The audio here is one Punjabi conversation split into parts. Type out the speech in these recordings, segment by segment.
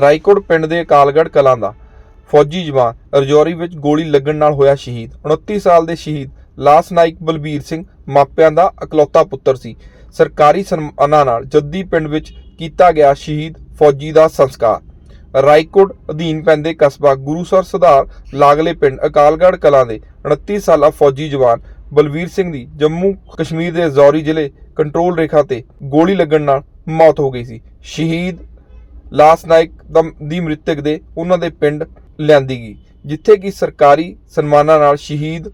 ਰਾਈਕੋਟ ਪਿੰਡ ਦੇ ਕਾਲਗੜ੍ਹ ਕਲਾਂ ਦਾ ਫੌਜੀ ਜਵਾਨ ਰਜੌਰੀ ਵਿੱਚ ਗੋਲੀ ਲੱਗਣ ਨਾਲ ਹੋਇਆ ਸ਼ਹੀਦ। 29 ਸਾਲ ਦੇ ਸ਼ਹੀਦ ਲਾਸ ਨਾਇਕ ਬਲਬੀਰ ਸਿੰਘ ਮਾਪਿਆਂ ਦਾ ਇਕਲੌਤਾ ਪੁੱਤਰ ਸੀ। ਸਰਕਾਰੀ ਸਨਮਾਨਾਂ ਨਾਲ ਜੱਦੀ ਪਿੰਡ ਵਿੱਚ ਕੀਤਾ ਗਿਆ ਸ਼ਹੀਦ ਫੌਜੀ ਦਾ ਸੰਸਕਾਰ। ਰਾਈਕੋਟ ਅਧੀਨ ਪੈਂਦੇ ਕਸਬਾ ਗੁਰੂਸਰ ਸੁਧਾਰ ਲਾਗਲੇ ਪਿੰਡ ਅਕਾਲਗੜ੍ਹ ਕਲਾਂ ਦੇ 29 ਸਾਲਾ ਫੌਜੀ ਜਵਾਨ ਬਲਵੀਰ ਸਿੰਘ ਦੀ ਜੰਮੂ ਕਸ਼ਮੀਰ ਦੇ ਜ਼ੌਰੀ ਜ਼ਿਲ੍ਹੇ ਕੰਟਰੋਲ ਰੇਖਾ ਤੇ ਗੋਲੀ ਲੱਗਣ ਨਾਲ ਮੌਤ ਹੋ ਗਈ ਸੀ। ਸ਼ਹੀਦ ਲਾਸ ਨਾਇਕ ਦਮ- ਦੀ ਮ੍ਰਿਤਕ ਦੇ ਉਹਨਾਂ ਦੇ ਪਿੰਡ ਲਿਆਂਦੀ ਗਈ, ਜਿੱਥੇ ਕਿ ਸਰਕਾਰੀ ਸਨਮਾਨਾਂ ਨਾਲ ਸ਼ਹੀਦ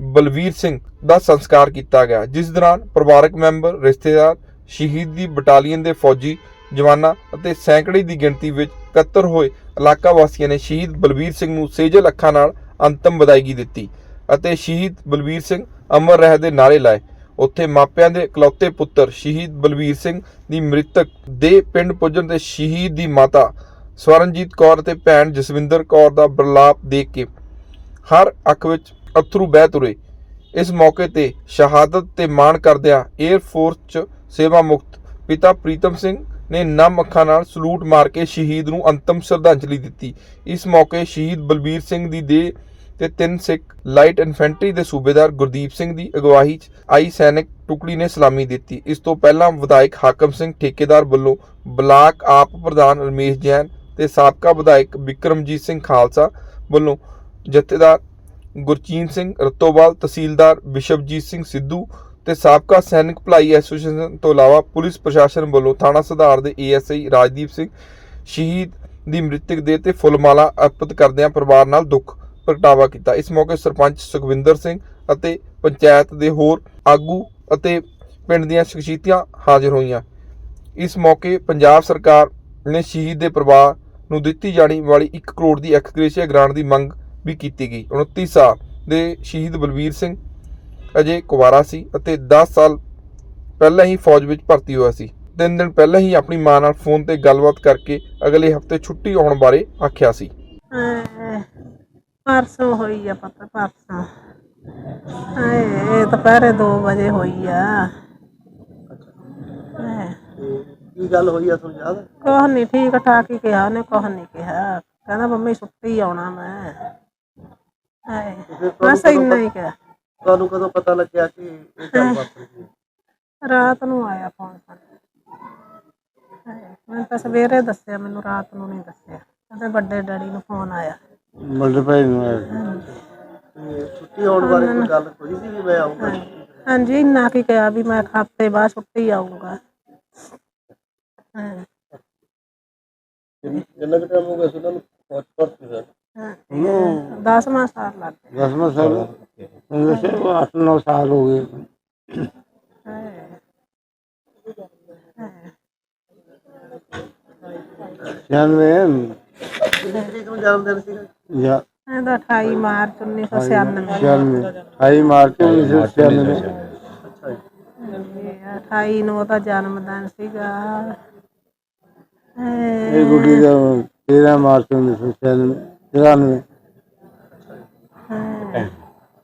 ਬਲਵੀਰ ਸਿੰਘ ਦਾ ਸੰਸਕਾਰ ਕੀਤਾ ਗਿਆ। ਜਿਸ ਦੌਰਾਨ ਪਰਿਵਾਰਕ ਮੈਂਬਰ, ਰਿਸ਼ਤੇਦਾਰ ਸ਼ਹੀਦ ਦੀ ਬਟਾਲੀਅਨ ਦੇ ਫੌਜੀ ਜਵਾਨਾਂ ਅਤੇ ਸੈਂਕੜੇ ਦੀ ਗਿਣਤੀ ਵਿੱਚ ਇਕੱਤਰ ਹੋਏ ਇਲਾਕਾ ਵਾਸੀਆਂ ਨੇ ਸ਼ਹੀਦ ਬਲਬੀਰ ਸਿੰਘ ਨੂੰ ਸੇਜਲ ਅੱਖਾਂ ਨਾਲ ਅੰਤਮ ਵਿਦਾਇਗੀ ਦਿੱਤੀ ਅਤੇ ਸ਼ਹੀਦ ਬਲਬੀਰ ਸਿੰਘ ਅਮਰ ਰਹਿ ਦੇ ਨਾਰੇ ਲਾਏ। ਉੱਥੇ ਮਾਪਿਆਂ ਦੇ ਇਕਲੌਤੇ ਪੁੱਤਰ ਸ਼ਹੀਦ ਬਲਬੀਰ ਸਿੰਘ ਦੀ ਮ੍ਰਿਤਕ ਦੇ ਪਿੰਡ ਪੁੱਜਣ ਤੇ ਸ਼ਹੀਦ ਦੀ ਮਾਤਾ ਸਵਰਨਜੀਤ ਕੌਰ ਤੇ ਭੈਣ ਜਸਵਿੰਦਰ ਕੌਰ ਦਾ ਬਰਲਾਪ ਦੇਖ ਕੇ ਹਰ ਅੱਖ ਵਿੱਚ ਅਥਰੂ ਬਹਿ ਤੁਰੇ। ਇਸ ਮੌਕੇ ਤੇ ਸ਼ਹਾਦਤ ਤੇ ਮਾਣ ਕਰਦਿਆਂ 에ਅਰ ਫੋਰਸ 'ਚ ਸੇਵਾ ਮੁਕਤ। ਪਿਤਾ ਪ੍ਰੀਤਮ ਸਿੰਘ ਨੇ ਨਮ ਅੱਖਾਂ ਨਾਲ ਸਲੂਟ ਮਾਰ ਕੇ ਸ਼ਹੀਦ ਨੂੰ ਅੰਤਮ ਸ਼ਰਧਾਂਜਲੀ ਦਿੱਤੀ। ਇਸ ਮੌਕੇ ਸ਼ਹੀਦ ਬਲਬੀਰ ਸਿੰਘ ਦੀ ਦੇਹ ਤੇ ਤਿੰਨ ਸਿੱਖ ਲਾਈਟ ਇਨਫੈਂਟਰੀ ਦੇ ਸੂਬੇਦਾਰ ਗੁਰਦੀਪ ਸਿੰਘ ਦੀ ਅਗਵਾਈ 'ਚ ਆਈ ਸੈਨਿਕ ਟੁਕੜੀ ਨੇ ਸਲਾਮੀ ਦਿੱਤੀ। ਇਸ ਤੋਂ ਪਹਿਲਾਂ ਵਿਧਾਇਕ ਹਾਕਮ ਸਿੰਘ ਠੇਕੇਦਾਰ ਵੱਲੋਂ ਬਲਾਕ ਆਪ ਪ੍ਰਧਾਨ ਰਮੇਸ਼ ਜੈਨ ਤੇ ਸਾਬਕਾ ਵਿਧਾਇਕ ਵਿਕਰਮਜੀਤ ਸਿੰਘ ਖਾਲਸਾ ਵੱਲੋਂ ਜਥੇਦਾਰ ਗੁਰਚੀਨ ਸਿੰਘ ਰਤੋਵਾਲ, ਤਹਿਸੀਲਦਾਰ ਬਿਸ਼ਪਜੀਤ ਸਿੰਘ ਸਿੱਧੂ ਤੇ ਸਾਬਕਾ ਸੈਨਿਕ ਭਲਾਈ ਐਸੋਸੀਏਸ਼ਨ ਤੋਂ ਇਲਾਵਾ ਪੁਲਿਸ ਪ੍ਰਸ਼ਾਸਨ ਵੱਲੋਂ ਥਾਣਾ ਸਧਾਰ ਦੇ ਏਐਸਆਈ ਰਾਜਦੀਪ ਸਿੰਘ ਸ਼ਹੀਦ ਦੀ ਮ੍ਰਿਤਕ ਦੇਹ ਤੇ ਫੁੱਲਮਾਲਾ ਅਰਪਿਤ ਕਰਦਿਆਂ ਪਰਿਵਾਰ ਨਾਲ ਦੁੱਖ ਪ੍ਰਗਟਾਵਾ ਕੀਤਾ। ਇਸ ਮੌਕੇ ਸਰਪੰਚ ਸੁਖਵਿੰਦਰ ਸਿੰਘ ਅਤੇ ਪੰਚਾਇਤ ਦੇ ਹੋਰ ਆਗੂ ਅਤੇ ਪਿੰਡ ਦੀਆਂ ਸ਼ਖਸੀਅਤਾਂ ਹਾਜ਼ਰ ਹੋਈਆਂ। ਇਸ ਮੌਕੇ ਪੰਜਾਬ ਸਰਕਾਰ ਨੇ ਸ਼ਹੀਦ ਦੇ ਪਰਿਵਾਰ ਨੂੰ ਦਿੱਤੀ ਜਾਣੀ ਵਾਲੀ 1 ਕਰੋੜ ਦੀ ਐਕਸਗ੍ਰੇਸ਼ੀਆ ਗ੍ਰਾਂਟ ਦੀ ਮੰਗ ਵੀ ਕੀਤੀ ਗਈ। 29 ਸਾਲ ਦੇ ਸ਼ਹੀਦ ਬਲਵੀਰ ਸਿੰਘ ਅਜੇ ਕੁਵਾਰਾ ਸੀ ਅਤੇ 10 ਸਾਲ ਪਹਿਲਾਂ ਹੀ ਫੌਜ ਵਿੱਚ ਭਰਤੀ ਹੋਇਆ ਸੀ। ਤਿੰਨ ਦਿਨ ਪਹਿਲਾਂ ਹੀ ਆਪਣੀ ਮਾਂ ਨਾਲ ਫੋਨ ਤੇ ਗੱਲਬਾਤ ਕਰਕੇ ਅਗਲੇ ਹਫ਼ਤੇ ਛੁੱਟੀ ਆਉਣ ਬਾਰੇ ਆਖਿਆ ਸੀ। ਪਰਸੋਂ ਹੋਈ ਆ ਪਤਾ ਪਰਸੋਂ। ਹਾਏ ਦੁਪਹਿਰੇ 2 ਵਜੇ ਹੋਈ ਆ। ਕੀ ਗੱਲ ਹੋਈ ਆ ਤੁਹਾਨੂੰ ਯਾਦ? ਕੁਛ ਨਹੀਂ ਠੀਕ ਠਾਕ ਹੀ ਕਿਹਾ ਉਹਨੇ ਕੁਛ ਨਹੀਂ ਕਿਹਾ। ਕਹਿੰਦਾ ਮੰਮੀ ਛੁੱਟੀ ਆਉਣਾ ਮੈਂ। ਹਾਏ ਬਸ ਇੰਨਾ ਹੀ ਕਿਹਾ। ਤੁਹਾਨੂੰ ਕਦੋਂ ਪਤਾ ਲੱਗਿਆ ਕਿ ਇਹ ਗੱਲ ਵਾਪਰ ਗਈ ਰਾਤ ਨੂੰ ਆਇਆ ਫੋਨ ਸਾਨੂੰ ਹਾਏ, ਮੈਂ ਤਾਂ ਸਵੇਰੇ ਦੱਸਿਆ ਮੈਨੂੰ ਰਾਤ ਨੂੰ ਨਹੀਂ ਦੱਸਿਆ। ਕਹਿੰਦੇ ਵੱਡੇ ਡੈਡੀ ਨੂੰ ਫੋਨ ਆਇਆ। ਮਲਦੇ ਭਾਈ ਨੂੰ ਤੇ ਛੁੱਟੀ ਆਉਣ ਬਾਰੇ ਕੋਈ ਗੱਲ ਹੋਈ ਸੀ ਕਿ ਮੈਂ ਆਉਂਗਾ ਹਾਂਜੀ ਇੰਨਾ ਕੀ ਕਿਹਾ ਵੀ ਮੈਂ ਹਫ਼ਤੇ ਬਾਅਦ ਛੁੱਟੀ ਆਊਂਗਾ। ਹਾਂ। ਕਿੰਨਾ ਕੁ ਟਾਈਮ ਹੋ ਗਿਆ ਸੀ ਉਹਨਾਂ ਨੂੰ? ਹੋਇਆ ਹਾਂ 10ਵਾਂ ਸਾਲ ਲੱਗ ਗਿਆ ਦਸਵਾਂ ਸਾਲ? ਉਹ 8-9 ਸਾਲ ਹੋ ਗਏ। ਛਿਆਨਵੇਂ। ਨੂੰ ਇਹਦਾ 28 ਮਾਰਚ 1996 ਛਿਆਨਵੇਂ। 28 ਮਾਰਚ 1996 ਅੱਛਾ ਜੀ 28 ਨੂੰ ਉਹਦਾ ਜਨਮ ਦਿਨ ਸੀਗਾ। ਇਹ ਗੁੱਡੀ ਦਾ 13 ਮਾਰਚ 1996 93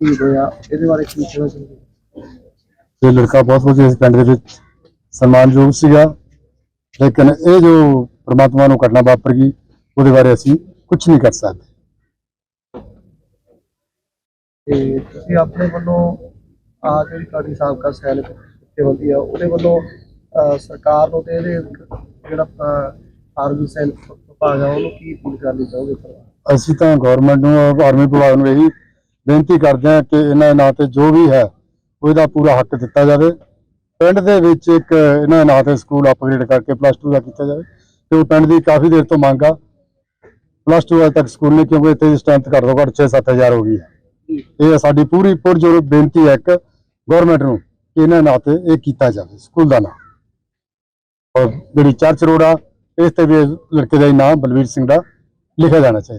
ਇਹ ਕੀ ਹੋਇਆ ਇਹਦੇ ਬਾਰੇ ਕੀ ਕਹਿਣਾ ਚਾਹੁੰਦੇ ਇਹ ਲੜਕਾ ਬਹੁਤ ਵਧੀਆ ਇਸ ਪਿੰਡ ਦੇ ਵਿੱਚ ਸਨਮਾਨਯੋਗ ਸੀਗਾ। ਲੇਕਿਨ ਇਹ ਜੋ ਪ੍ਰਮਾਤਮਾ ਨੂੰ ਘਟਨਾ ਵਾਪਰ ਗਈ ਉਹਦੇ ਬਾਰੇ ਅਸੀਂ ਕੁਝ ਨਹੀਂ ਕਰ ਸਕਦੇ। ਤੇ ਤੁਸੀਂ ਆਪਣੇ ਵੱਲੋਂ ਆ ਜਿਹੜੀ ਤੁਹਾਡੀ ਸਾਬਕਾ ਸੈਨਿਕ ਜਥੇਬੰਦੀ ਆ ਉਹਦੇ ਵੱਲੋਂ ਅਹ, ਸਰਕਾਰ ਨੂੰ ਤੇ ਇਹਦੇ ਜਿਹੜਾ ਆਰਮੀ ਸੈਨਿਕ ਵਿਭਾਗ ਆ ਉਹਨੂੰ ਕੀ ਅਪੀਲ ਕਰਨੀ ਚਾਹੋਗੇ? ਪਰਿਵਾਰ ਅਸੀਂ ਤਾਂ ਗਵਰਨਮੈਂਟ ਨੂੰ ਔਰ ਆਰਮੀ ਵਿਭਾਗ ਨੂੰ ਇਹੀ ਬੇਨਤੀ ਕਰਦੇ ਹਾਂ ਕਿ ਇਹਨਾਂ ਦੇ ਨਾਂ ਤੇ ਜੋ ਵੀ ਹੈ, ਉਹਦਾ ਪੂਰਾ ਹੱਕ ਦਿੱਤਾ ਜਾਵੇ। ਪਿੰਡ ਦੇ ਵਿੱਚ ਇੱਕ ਇਹਨਾਂ ਦੇ ਨਾਂ ਤੇ ਸਕੂਲ ਅਪਗ੍ਰੇਡ ਕਰਕੇ ਪਲੱਸ 2 ਦਾ ਕੀਤਾ ਜਾਵੇ, ਤੇ ਉਹ ਪਿੰਡ ਦੀ ਕਾਫੀ ਦੇਰ ਤੋਂ ਮੰਗ ਆ। ਪਲੱਸ 2 ਤੱਕ ਸਕੂਲ ਨਹੀਂ, ਕਿਉਂਕਿ ਇੱਥੇ ਦੀ ਸਟਰੈਂਥ ਘੱਟ ਤੋਂ ਘੱਟ 6-7000 ਹੋ ਗਈ ਹੈ। ਇਹ ਸਾਡੀ ਪੂਰੀ ਪੁਰਜੋਰ ਬੇਨਤੀ ਹੈ ਇੱਕ ਗਵਰਨਮੈਂਟ ਨੂੰ ਕਿ ਇਹਨਾਂ ਨਾਂ ਤੇ ਇਹ ਕੀਤਾ ਜਾਵੇ, ਸਕੂਲ ਦਾ ਨਾਂ। ਔਰ ਜਿਹੜੀ ਚਰਚ ਰੋਡ ਆ, ਇਸ ਤੇ ਵੀ ਲੜਕੇ ਦਾ ਹੀ ਨਾਮ ਬਲਵੀਰ ਸਿੰਘ ਦਾ ਲਿਖਿਆ ਜਾਣਾ ਚਾਹੀਦਾ।